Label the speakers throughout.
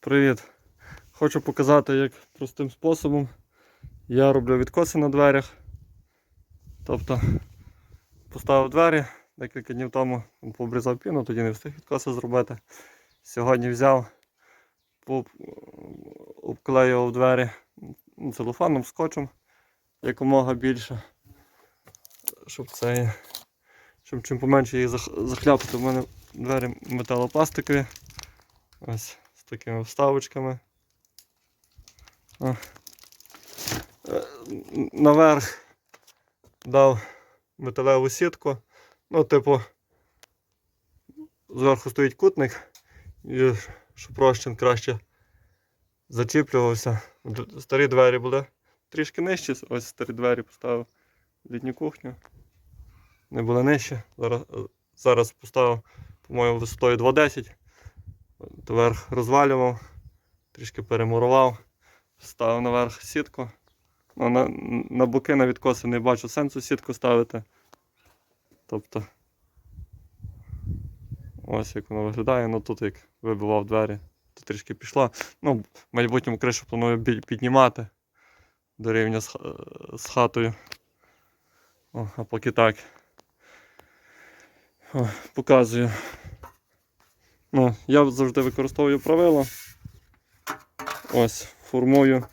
Speaker 1: Привіт! Хочу показати, як простим способом я роблю відкоси на дверях. Тобто поставив двері, декілька днів тому пообрізав піну, тоді не встиг відкоси зробити. Сьогодні взяв, обклеював двері целофаном, скотчем якомога більше. Щоб це, щоб чим поменше їх захляпати. У мене двері металопластикові. Ось такими вставочками. Е, Наверх дав металеву сітку. Ну, типу, зверху стоїть кутник, і щоб розчин краще зачіплювався. Старі двері були трішки нижчі, ось старі двері поставив літню кухню. Не були нижче. Зараз, зараз поставив, по-моєму, висотою 2,10. Верх розвалював, трішки перемурував, ставив наверх сітку. Ну, на, на боки на відкоси не бачу сенсу сітку ставити. Тобто ось як воно виглядає. Ну тут як вибивав двері, то трішки пішло. Ну, в майбутньому кришу планую піднімати до рівня з, з хатою. О, а поки так. О, показую. Ну, я завжди використовую правило. Ось, формую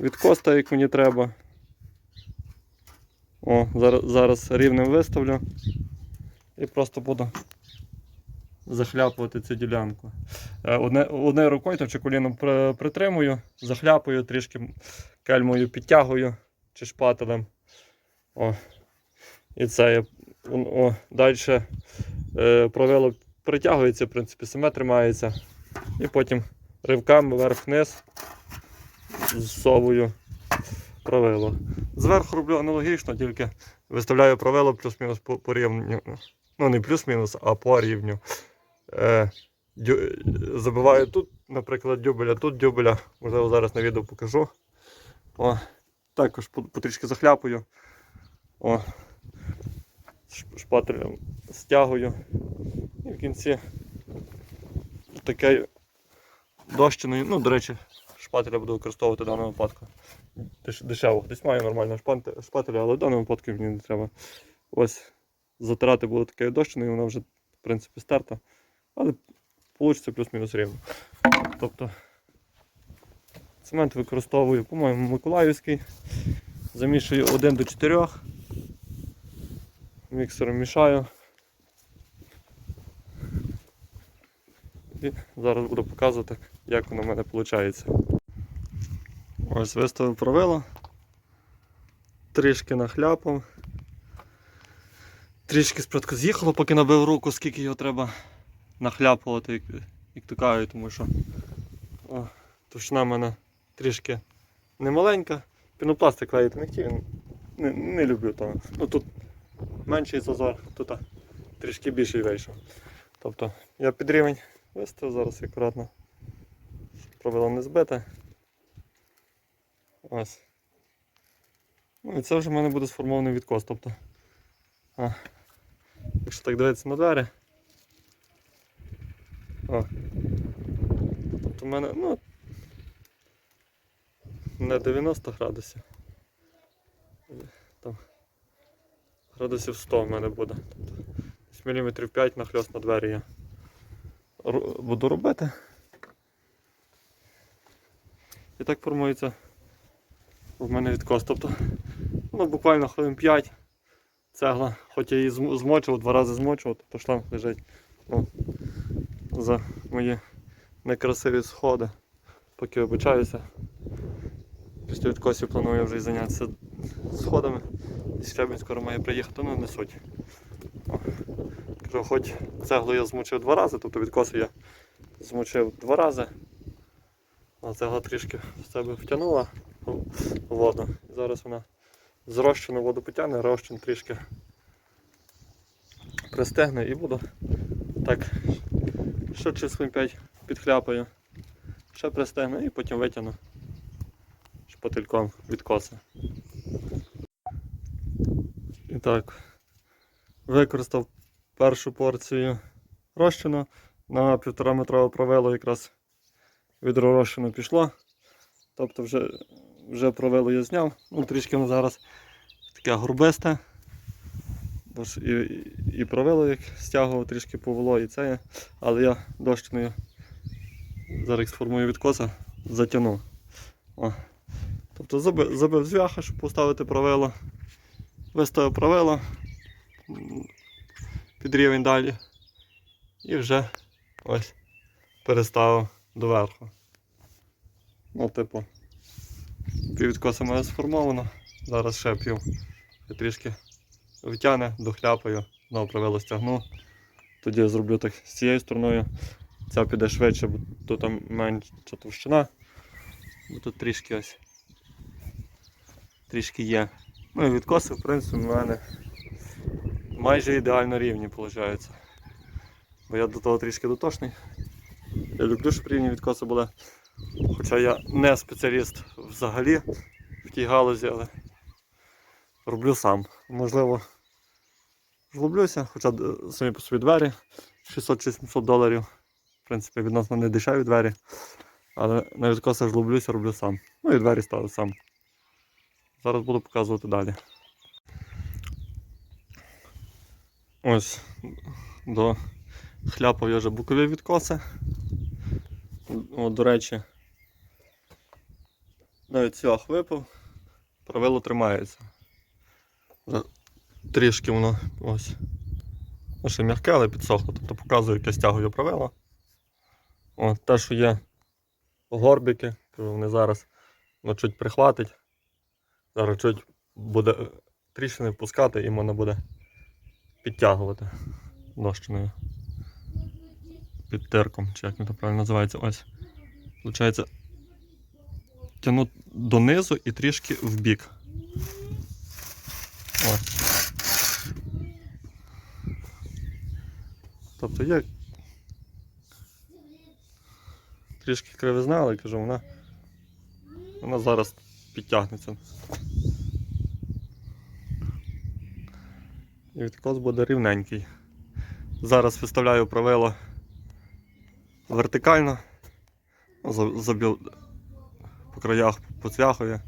Speaker 1: відкос так, як мені треба. О, зараз, зараз рівнем виставлю і просто буду захляпувати цю ділянку. Е, Одне, одною рукою чи коліном притримую, захляпую, трішки кельмою підтягую чи шпателем. О. І це я. Далі е, провело притягується, в принципі, саме тримається. І потім ривками вверх-вниз зсовую правило. Зверху роблю аналогічно, тільки виставляю правило плюс-мінус по, по рівню. Ну, не плюс-мінус, а по рівню. Е, дю, забиваю тут, наприклад, дюбеля, тут дюбеля. Можливо, зараз на відео покажу. О, також потрішки захляпую. О, шпателем стягую. І в кінці таке дощиною, ну, до речі, шпателя буду використовувати в даному випадку. Дешево. Десь маю нормального шпателя, але в даному випадку мені не треба. Ось затирати було такою дощиною, вона вже, в принципі, стерта. Але вийде плюс-мінус рівно. Тобто цемент використовую, по-моєму, Миколаївський. Замішую 1 до 4. Міксером мішаю. І зараз буду показувати, як воно в мене виходить. Ось виставив правило. Трішки нахляпав. Трішки спочатку з'їхало, поки набив руку, скільки його треба нахляпувати, як, як то кажуть, тому що о, товщина в мене трішки немаленька. Пінопластик клеїти не хотів, не, не люблю того. Ну тут менший зазор, тут трішки більший вийшов. Тобто я під рівень виставив зараз акуратно. щоб Правило не збите. Ось. Ну і це вже в мене буде сформований відкос. Тобто, а, якщо так дивитися на двері. О. Тобто в мене, ну, не 90 градусів. Там градусів 100 в мене буде. Десь міліметрів 5 нахльост на двері я буду робити. І так формується в мене відкос. Тобто, ну, буквально хвилин 5 цегла, хоч я її зм- змочив, два рази змочив, тобто шланг лежить ну, за мої некрасиві сходи. Поки обичаюся. Після відкосів планую вже і зайнятися сходами. І Щебень скоро має приїхати, ну не суть. Кажу, хоч цеглу я змучив два рази, тобто відкоси я змучив два рази. А цегла трішки в себе втягнула воду. Зараз вона з розчину воду потягне, розчин трішки пристигне і буду так ще через 5 підхляпаю, ще пристигне і потім витягну шпательком. І так, використав першу порцію розчину на півтора метрове правило якраз відро розчину пішло. Тобто вже, вже провело я зняв. Ну, трішки воно зараз таке грубисте. Бо ж і, і, провело, як стягував, трішки повело і це. Але я дощиною зараз сформую відкоса, затягну. О. Тобто забив, забив зв'яха, щоб поставити правило. Виставив правило під рівень далі. І вже ось переставив доверху. Ну, типу, піввідкоса моє сформовано. Зараз ще пів. Трішки витягне, дохляпаю, знову правило стягну. Тоді я зроблю так з цією стороною. Ця піде швидше, бо тут там менша товщина. Бо тут трішки ось. Трішки є. Ну і відкоси, в принципі, в мене майже ідеально рівні, виходить. Бо я до того трішки дотошний. Я люблю, щоб рівні відкоси були. Хоча я не спеціаліст взагалі в тій галузі, але роблю сам. Можливо, жлоблюся, хоча самі по собі двері 600-700 доларів. В принципі, відносно не дешеві двері. Але на відкосах жлоблюся, роблю сам. Ну і двері ставлю сам. Зараз буду показувати далі. Ось до хляпав я вже бокові відкоси. О, до речі, навіть цвях випав, правило тримається. Трішки воно ось. Ну, ще м'яке, але підсохло. Тобто показую, яке стягую правило. Те, що є горбики, вони зараз ну, чуть прихватить. Зараз чуть буде е, тріщини впускати і можна буде підтягувати дощиною. Під тирком, чи як він то правильно називається. Ось. Получається, тягну донизу і трішки вбік. Ось. Тобто є трішки кривизна, але кажу, вона, вона зараз підтягнеться. І відкос буде рівненький. Зараз виставляю правило вертикально. За- Заб'ю по краях по цвяхові.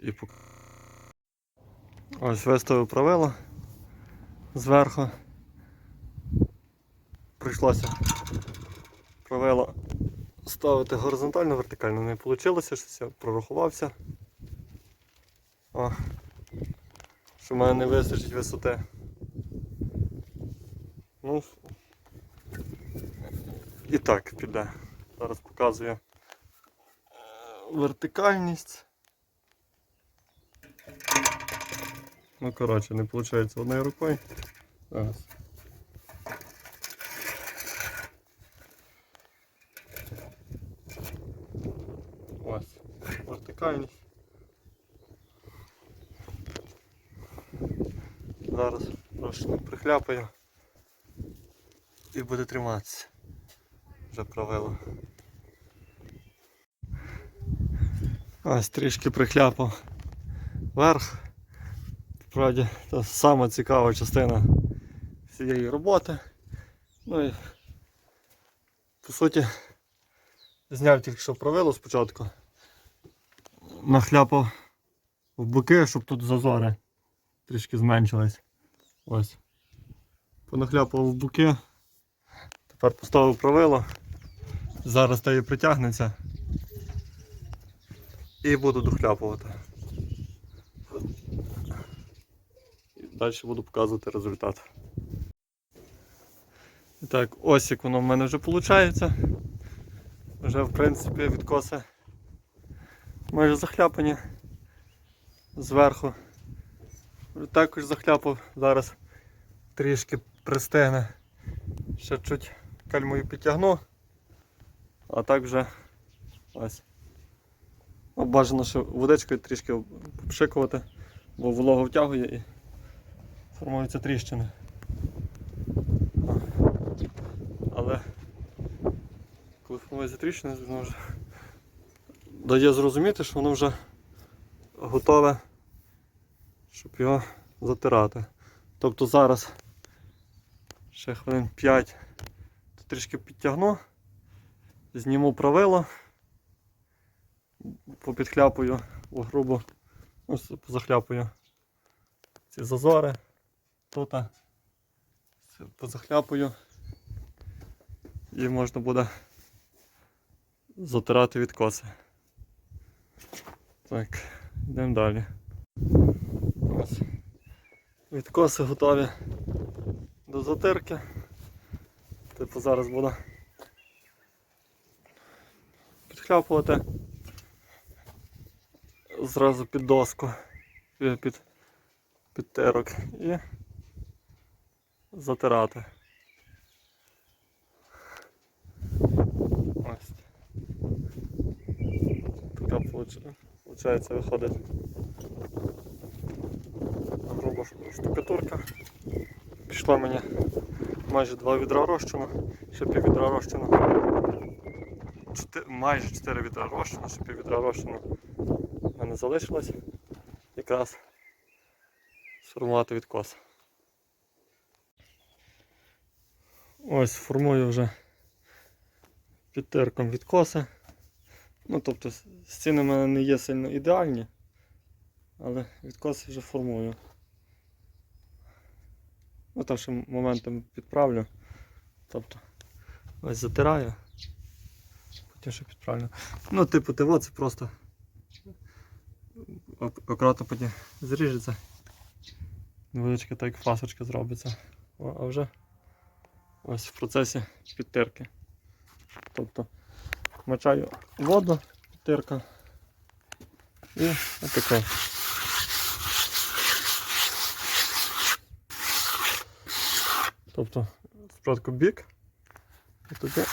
Speaker 1: І по... Ось виставив правило зверху. Прийшлося правило ставити горизонтально, вертикально не вийшло, щось я прорахувався. О, що в мене не вистачить висоти. Ну, і так піде. Зараз показую е, вертикальність. Ну, коротше, не виходить одною рукою. Зараз. Ось, вертикальність. Зараз трошки прихляпаю і буде триматися. Вже правило. Ось трішки прихляпав вверх. Справді, це сама цікава частина цієї роботи. Ну і по суті зняв тільки що правило спочатку. Нахляпав в боки, щоб тут зазори трішки зменшились. Ось. Понахляпав в боки. Тепер поставив правило. Зараз те притягнеться. І буду дохляпувати. І далі буду показувати результат. І так, ось як воно в мене вже виходить. Вже в принципі відкоси майже захляпані зверху. Також захляпав, зараз трішки пристигне. Ще чуть кальмою підтягну, а так вже ось. Ну, бажано ще водичкою трішки попшикувати, бо волога втягує і формуються тріщини. Але коли формується тріщини, воно вже дає зрозуміти, що воно вже готове, щоб його затирати. Тобто зараз ще хвилин 5 трішки підтягну зніму правило, попідхляпую грубо, ну, с- позахляпую ці зазори тут. Позахляпую. І можна буде затирати відкоси. Так, йдемо далі. Ось. Відкоси готові до затирки. Типу зараз буду підхляпувати зразу під доску, е, під, під тирок і затирати. Ось. Така виходить штукатурка. Пішла мені майже два відра розчину, ще пів відра розчину. Чотири, майже 4 відра розчину, ще пів відра розчину в мене залишилось. Якраз сформувати відкос. Ось формую вже підтирком відкоси. Ну, тобто стіни в мене не є сильно ідеальні, але відкоси вже формую. Ну моментом підправлю. Тобто ось затираю. Потім ще підправлю. Ну, типу, тиво це просто ак- акуратно потім зріжеться. Невеличка так фасочка зробиться. О, а вже ось в процесі підтирки. Тобто мочаю воду, підтирка і отаке. Тобто спочатку бік, і тоді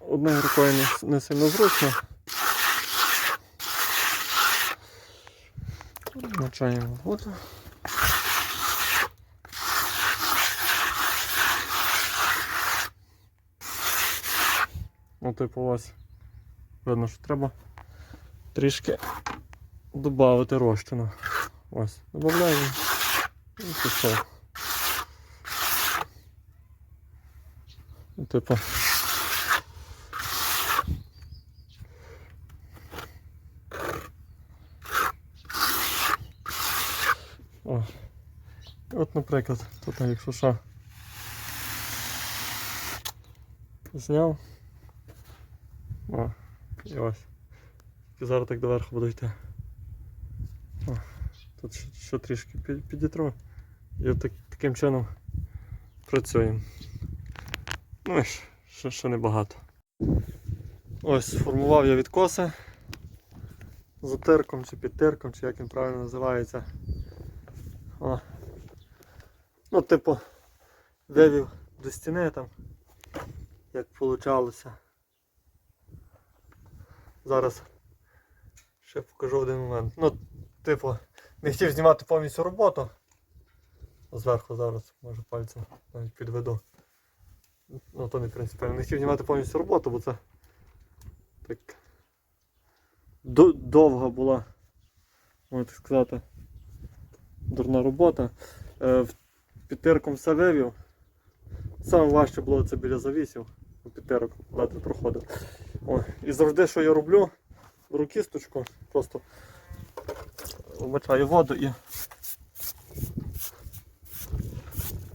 Speaker 1: одною рукою не, не сильно зручно. Мочаємо воду. Ну, типу, ось видно, що треба трішки додати розчину. Ось, додаємо і пішов. Типу. О. От, наприклад, тут якщо що. Зняв. О, і ось. І зараз так доверху буду йти. О, тут ще, ще трішки підітру. І от так, таким чином працюємо. Ну і ще, ще небагато. Ось сформував я відкоси затирком чи підтирком, чи як він правильно називається. О. Ну, типу, вивів до стіни там, як получалося. Зараз ще покажу один момент. Ну, типу, не хотів знімати повністю роботу. Зверху зараз, може пальцем навіть підведу. Ну то не принципіально. Не хотів знімати повністю роботу, бо це так довга була, можна так сказати, дурна робота. Е, в- Підтирком все. Саме важче було це біля завісів, у підтирок дати проходив. О, і завжди, що я роблю, беру кісточку, просто вмочаю воду і.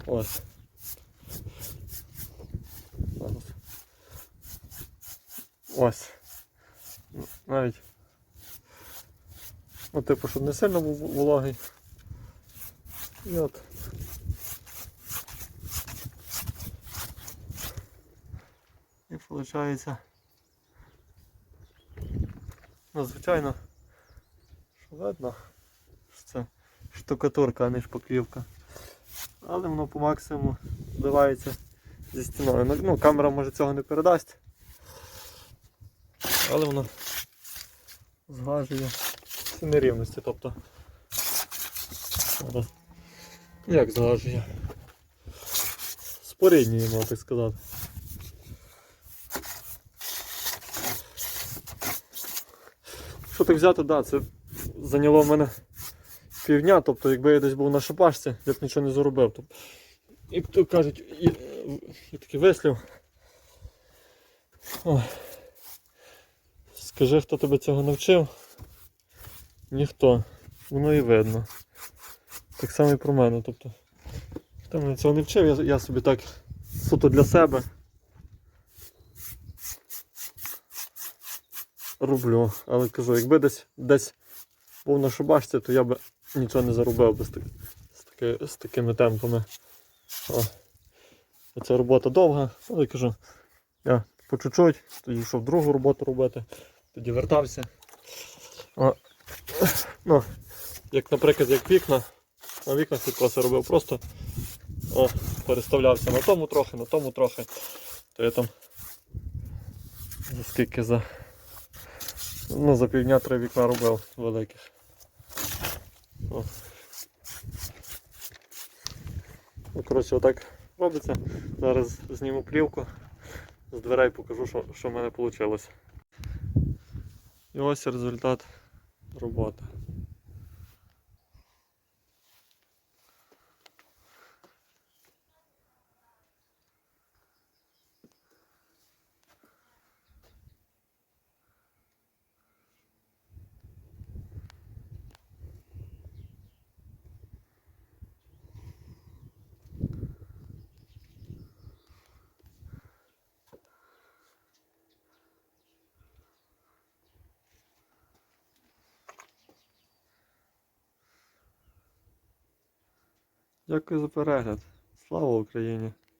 Speaker 1: Ось. Ось. Навіть. Ну, типу, щоб не сильно був вологий. І от. І виходить. Ну, звичайно, що видно, що це штукатурка, а не шпаклівка. Але воно по максимуму зливається зі стіною. Ну, камера може цього не передасть. Але воно зглажує ці нерівності, тобто. Зараз. Як зглажує? Споріднює, можна так сказати. Що так взяти, да, це зайняло в мене півдня, тобто якби я десь був на шапашці, я б нічого не заробив. Тобто, то кажуть, і, і такий вислів. Ой. Скажи, хто тебе цього навчив? Ніхто. Воно і видно. Так само і про мене. Тобто, хто мене цього не вчив, я, я собі так суто для себе роблю. Але кажу, якби десь десь був на шубашці, то я би нічого не заробив би з, так, з, таки, з такими темпами. О. Ця робота довга, але кажу, я по чуть-чуть, тоді йшов другу роботу робити, тоді вертався. О. Ну, як, наприклад, як вікна, на вікнах відкоси робив, просто о, переставлявся на тому трохи, на тому трохи. То я там за скільки за. Ну, за півдня три вікна робив великих. О. Ну, коротше, отак робиться. Зараз зніму плівку, з дверей покажу, що, що в мене вийшло. І ось результат роботи. Дякую за перегляд. Слава Україні!